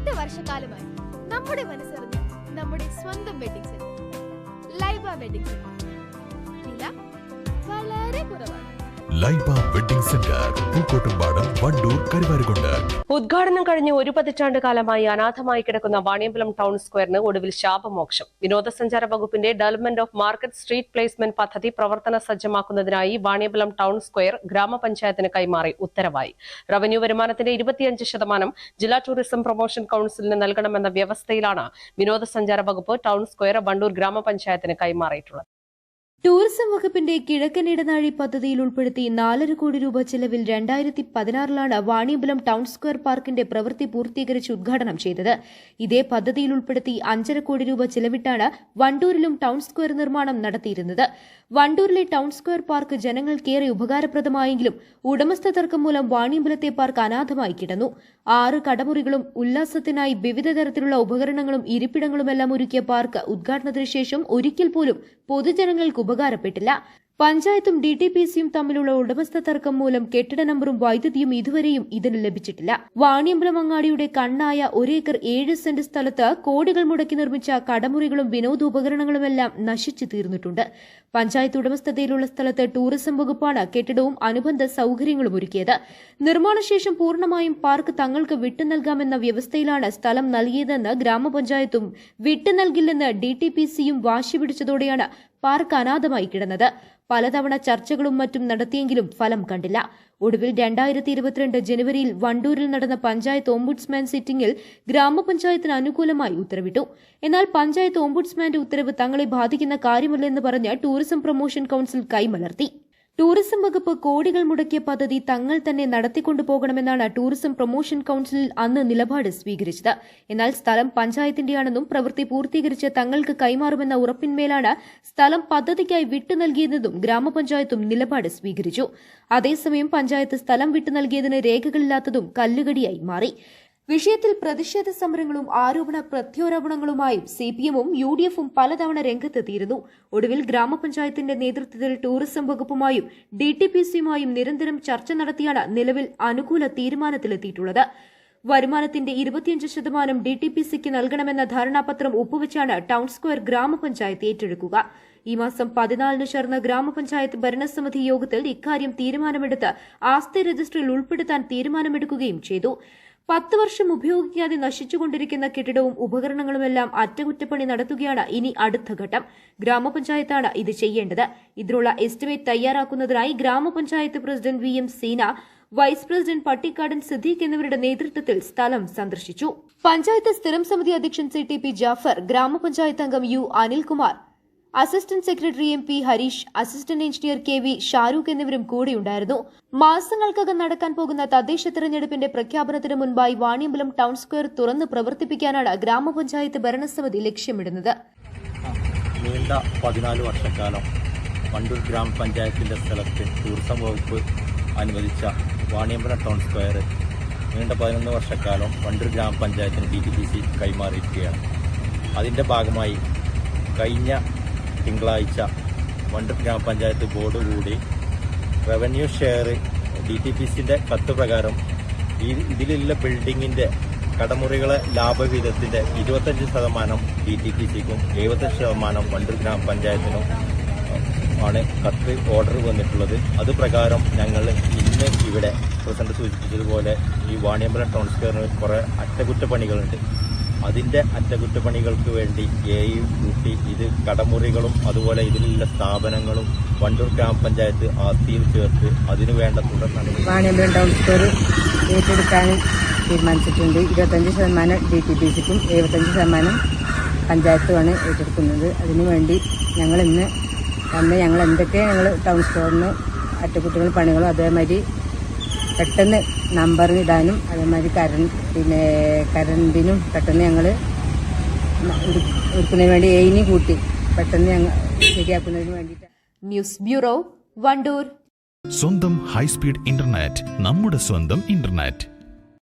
എട്ട് വർഷക്കാലമായി നമ്മുടെ മനസ്സറിഞ്ഞ നമ്മുടെ സ്വന്തം wedding centre Laiba wedding centre വില വളരെ കുറവാണ്. സെന്റർ ഉദ്ഘാടനം കഴിഞ്ഞ് ഒരു പതിറ്റാണ്ട് കാലമായി അനാഥമായി കിടക്കുന്ന വാണിയമ്പലം ടൗൺ സ്ക്വയറിന് ഒടുവിൽ ശാപമോക്ഷം. വിനോദസഞ്ചാര വകുപ്പിന്റെ development of market street placement പദ്ധതി പ്രവർത്തന സജ്ജമാക്കുന്നതിനായി വാണിയമ്പലം ടൗൺ സ്ക്വയർ ഗ്രാമപഞ്ചായത്തിന് കൈമാറി ഉത്തരവായി. റവന്യൂ വരുമാനത്തിന്റെ ഇരുപത്തിയഞ്ച് ശതമാനം ജില്ലാ ടൂറിസം പ്രൊമോഷൻ കൌൺസിലിന് നൽകണമെന്ന വ്യവസ്ഥയിലാണ് വിനോദസഞ്ചാര വകുപ്പ് ടൗൺ സ്ക്വയർ വണ്ടൂർ ഗ്രാമപഞ്ചായത്തിന് കൈമാറിയിട്ടുള്ളത്. ടൂറിസം വകുപ്പിന്റെ കിഴക്കൻ ഇടനാഴി പദ്ധതിയിൽ ഉൾപ്പെടുത്തി നാലര കോടി രൂപ ചെലവിൽ രണ്ടായിരത്തി പതിനാറിലാണ് വാണിയമ്പലം ടൗൺ സ്ക്വയർ പാർക്കിന്റെ പ്രവൃത്തി പൂർത്തീകരിച്ച് ഉദ്ഘാടനം ചെയ്തത്. ഇതേ പദ്ധതിയിൽ ഉൾപ്പെടുത്തി അഞ്ചര കോടി രൂപ ചെലവിട്ടാണ് വണ്ടൂരിലും ടൗൺ സ്ക്വയർ നിർമ്മാണം നടത്തിയിരുന്നത്. വണ്ടൂരിലെ ടൗൺ സ്ക്വയർ പാർക്ക് ജനങ്ങൾക്കേറെ ഉപകാരപ്രദമായെങ്കിലും ഉടമസ്ഥ തർക്കം മൂലം വാണിയമ്പലത്തെ പാർക്ക് അനാഥമായി കിടന്നു. ആറ് കടമുറികളും ഉല്ലാസത്തിനായി വിവിധ തരത്തിലുള്ള ഉപകരണങ്ങളും ഇരിപ്പിടങ്ങളുമെല്ലാം ഒരുക്കിയ പാർക്ക് ഉദ്ഘാടനത്തിന് ശേഷം ഒരിക്കൽ പോലും പൊതുജനങ്ങൾക്ക് ഉപകാരപ്പെട്ടില്ല പഞ്ചായത്തും ഡി ടി പി സിയും തമ്മിലുള്ള ഉടമസ്ഥ തർക്കം മൂലം കെട്ടിട നമ്പറും വൈദ്യുതിയും ഇതുവരെയും ഇതിന് ലഭിച്ചിട്ടില്ല. വാണിയമ്പലം അങ്ങാടിയുടെ കണ്ണായ ഒരേക്കർ ഏഴ് സെന്റ് സ്ഥലത്ത് കോടികൾ മുടക്കി നിർമ്മിച്ച കടമുറികളും വിനോദോപകരണങ്ങളുമെല്ലാം നശിച്ചു തീർന്നിട്ടുണ്ട്. പഞ്ചായത്ത് ഉടമസ്ഥതയിലുള്ള സ്ഥലത്ത് ടൂറിസം വകുപ്പാണ് കെട്ടിടവും അനുബന്ധ സൌകര്യങ്ങളും ഒരുക്കിയത്. നിർമ്മാണശേഷം പൂർണമായും പാർക്ക് തങ്ങൾക്ക് വിട്ടു നൽകാമെന്ന വ്യവസ്ഥയിലാണ് സ്ഥലം നൽകിയതെന്ന് ഗ്രാമപഞ്ചായത്തും വിട്ടു നൽകില്ലെന്ന് ഡി ടി പി സിയും വാശി പിടിച്ചതോടെയാണ് പാർക്ക് അനാഥമായി കിടന്നത്. പലതവണ ചർച്ചകളും മറ്റും നടത്തിയെങ്കിലും ഫലം കണ്ടില്ല. ഒടുവിൽ രണ്ടായിരത്തി ഇരുപത്തിരണ്ട് ജനുവരിയിൽ വണ്ടൂരിൽ നടന്ന പഞ്ചായത്ത് ഓംബുഡ്സ്മാൻ സിറ്റിംഗിൽ ഗ്രാമപഞ്ചായത്തിന് അനുകൂലമായി ഉത്തരവിട്ടു. എന്നാൽ പഞ്ചായത്ത് ഓംബുഡ്സ്മാന്റെ ഉത്തരവ് തങ്ങളെ ബാധിക്കുന്ന കാര്യമല്ലെന്ന് പറഞ്ഞ് ടൂറിസം പ്രൊമോഷൻ കൌൺസിൽ കൈമലർത്തി. ടൂറിസം വകുപ്പ് കോടികൾ മുടക്കിയ പദ്ധതി തങ്ങൾ തന്നെ നടത്തിക്കൊണ്ടുപോകണമെന്നാണ് ടൂറിസം പ്രൊമോഷൻ കൌൺസിൽ അന്ന് നിലപാട് സ്വീകരിച്ചത്. എന്നാൽ സ്ഥലം പഞ്ചായത്തിന്റെയാണെന്നും പ്രവൃത്തി പൂർത്തീകരിച്ച് തങ്ങൾക്ക് കൈമാറുമെന്ന ഉറപ്പിന്മേലാണ് സ്ഥലം പദ്ധതിക്കായി വിട്ടു നൽകിയതെന്നും ഗ്രാമപഞ്ചായത്തും നിലപാട് സ്വീകരിച്ചു. അതേസമയം പഞ്ചായത്ത് സ്ഥലം വിട്ടു നൽകിയതിന് രേഖകളില്ലാത്തതും കല്ലുകടിയായി മാറി. വിഷയത്തിൽ പ്രതിഷേധ സമരങ്ങളും ആരോപണ പ്രത്യാരോപണങ്ങളുമായും സി പി എമ്മും യു ഡി എഫും പലതവണ രംഗത്തെത്തിയിരുന്നു. ഒടുവിൽ ഗ്രാമപഞ്ചായത്തിന്റെ നേതൃത്വത്തിൽ ടൂറിസം വകുപ്പുമായും ഡി ടി പി സിയുമായും നിരന്തരം ചർച്ച നടത്തിയാണ് നിലവിൽ അനുകൂല തീരുമാനത്തിലെത്തിയിട്ടുള്ളത്. വരുമാനത്തിന്റെ ഇരുപത്തിയഞ്ച് ശതമാനം ഡി ടി പി സിക്ക് നൽകണമെന്ന ധാരണാപത്രം ഒപ്പുവെച്ചാണ് ടൗൺ സ്ക്വയർ ഗ്രാമപഞ്ചായത്ത് ഏറ്റെടുക്കുക. ഈ മാസം പതിനാലിന് ചേർന്ന ഗ്രാമപഞ്ചായത്ത് ഭരണസമിതി യോഗത്തിൽ ഇക്കാര്യം തീരുമാനമെടുത്ത് ആസ്തി രജിസ്റ്ററിൽ ഉൾപ്പെടുത്താൻ തീരുമാനമെടുക്കുകയും ചെയ്തു. പത്ത് വർഷം ഉപയോഗിക്കാതെ നശിച്ചുകൊണ്ടിരിക്കുന്ന കെട്ടിടവും ഉപകരണങ്ങളുമെല്ലാം അറ്റകുറ്റപ്പണി നടത്തുകയാണ് ഇനി അടുത്ത ഘട്ടം. ഗ്രാമപഞ്ചായത്താണ് ഇത് ചെയ്യേണ്ടത്. ഇതിനുള്ള എസ്റ്റിമേറ്റ് തയ്യാറാക്കുന്നതിനായി ഗ്രാമപഞ്ചായത്ത് president V M Seena vice president Pattikkadan Siddique എന്നിവരുടെ നേതൃത്വത്തിൽ സ്ഥലം സന്ദർശിച്ചു. പഞ്ചായത്ത് സ്ഥിരം സമിതി അധ്യക്ഷൻ സി ടി പി ജാഫർ ഗ്രാമപഞ്ചായത്ത് അംഗം U Anilkumar assistant secretary M P Harish assistant engineer K V Shahrukh എന്നിവരും കൂടെയുണ്ടായിരുന്നു. മാസങ്ങൾക്കകം നടക്കാൻ പോകുന്ന തദ്ദേശ തെരഞ്ഞെടുപ്പിന്റെ പ്രഖ്യാപനത്തിന് മുൻപായി വാണിയമ്പലം ടൗൺ സ്ക്വയർ തുറന്ന് പ്രവർത്തിപ്പിക്കാനാണ് ഗ്രാമപഞ്ചായത്ത് ഭരണസമിതി ലക്ഷ്യമിടുന്നത്. നീണ്ട പതിനാല് വർഷക്കാലം വണ്ടൂർ ഗ്രാമപഞ്ചായത്തിന്റെ സ്ഥലത്ത് ടൂറിസം വകുപ്പ് അനുവദിച്ച വാണിയമ്പലം ടൗൺ സ്ക്വയർ നീണ്ട പതിനൊന്ന് വർഷക്കാലം വണ്ടൂർ ഗ്രാമപഞ്ചായത്തിന് ഡി ടി സി കൈമാറിയിരിക്കുകയാണ്. അതിന്റെ ഭാഗമായി കഴിഞ്ഞ തിങ്കളാഴ്ച വണ്ടൂർ ഗ്രാമപഞ്ചായത്ത് ബോർഡ് കൂടി revenue share D T P സിന്റെ കത്ത് പ്രകാരം ഈ ഇതിലുള്ള ബിൽഡിങ്ങിന്റെ കടമുറികളെ ലാഭവിഹിതത്തിന്റെ ഇരുപത്തഞ്ച് ശതമാനം ഡി ടി പി സിക്കും എഴുപത്തഞ്ച് ശതമാനം വണ്ടൂർ ഗ്രാമപഞ്ചായത്തിനും ആണ് കത്ത് ഓർഡർ വന്നിട്ടുള്ളത്. അത് പ്രകാരം ഞങ്ങൾ ഇന്ന് ഇവിടെ പ്രസിഡന്റ് സൂചിപ്പിച്ചതുപോലെ ഈ വാണിയമ്പലം ടൗൺ സ്ക്വയറിന് കുറേ അറ്റകുറ്റപ്പണികളുണ്ട്. അതിന്റെ അറ്റകുറ്റപ്പണികൾക്ക് വേണ്ടി എയും കൂട്ടി ഇത് കടമുറികളും അതുപോലെ ഇതിലുള്ള സ്ഥാപനങ്ങളും വണ്ടൂർ ഗ്രാമപഞ്ചായത്ത് ആസ്തിയിൽ ചേർത്ത് അതിനു വേണ്ട തുടർ നടപടി ടൗൺ സ്ക്വയർ ഏറ്റെടുക്കാൻ തീരുമാനിച്ചിട്ടുണ്ട്. ഇരുപത്തഞ്ച് ശതമാനം ഡി ടി പി സിക്കും എഴുപത്തഞ്ച് ശതമാനം പഞ്ചായത്തുമാണ് ഏറ്റെടുക്കുന്നത്. അതിനുവേണ്ടി ഞങ്ങൾ ഇന്ന് വന്ന് ഞങ്ങൾ എന്തൊക്കെ ഞങ്ങൾ ടൗൺ സ്റ്റോറിന് അറ്റകുറ്റങ്ങൾ പണികളും അതേമാതിരി പെട്ടെന്ന് നമ്പർ ഇടാനും അതേമാതിരി കര പിന്നെ കറണ്ടിനും പെട്ടെന്ന് ഞങ്ങൾ ഒരുക്കുന്നതിന് വേണ്ടി എയിനി കൂട്ടി പെട്ടെന്ന് ഞങ്ങൾ ശരിയാക്കുന്നതിന് വേണ്ടിയിട്ട്. News bureau Wandoor. സ്വന്തം ഹൈസ്പീഡ് ഇന്റർനെറ്റ് നമ്മുടെ സ്വന്തം ഇന്റർനെറ്റ്